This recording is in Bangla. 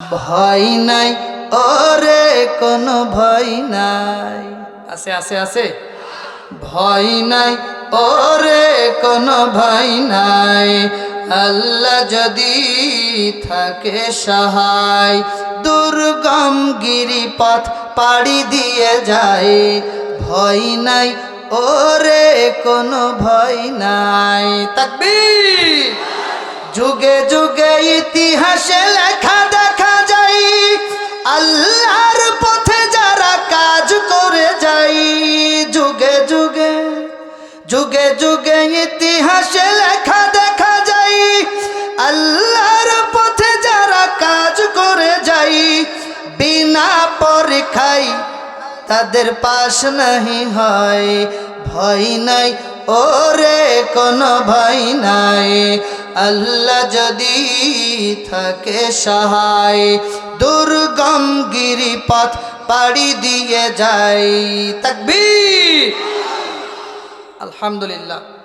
ভয় নাই ওরে কোনো ভয় নাই। আছে আছে আছে। ভয় নাই ওরে কোনো ভয় নাই। আল্লাহ যদি থাকে সহায়, দুর্গম গিরিপথ পাড়ি দিয়ে যায়। ভয় নাই ওরে কোনো ভয় নাই। তাকবীর! যুগে যুগে যুগে যুগে ইতিহাসে লেখা দেখা যায়, আল্লাহর পথে যারা কাজ করে যাই বিনা পরীক্ষায় তাদের পাশ নাহি হয়। ভয় নাই, ওরে কোনো ভয় নাই। আল্লাহ যদি থাকে সহায়, দুর্গম গিরিপথ পাড়ি দিয়ে যায়। তাকবীর! আলহামদুলিল্লাহ।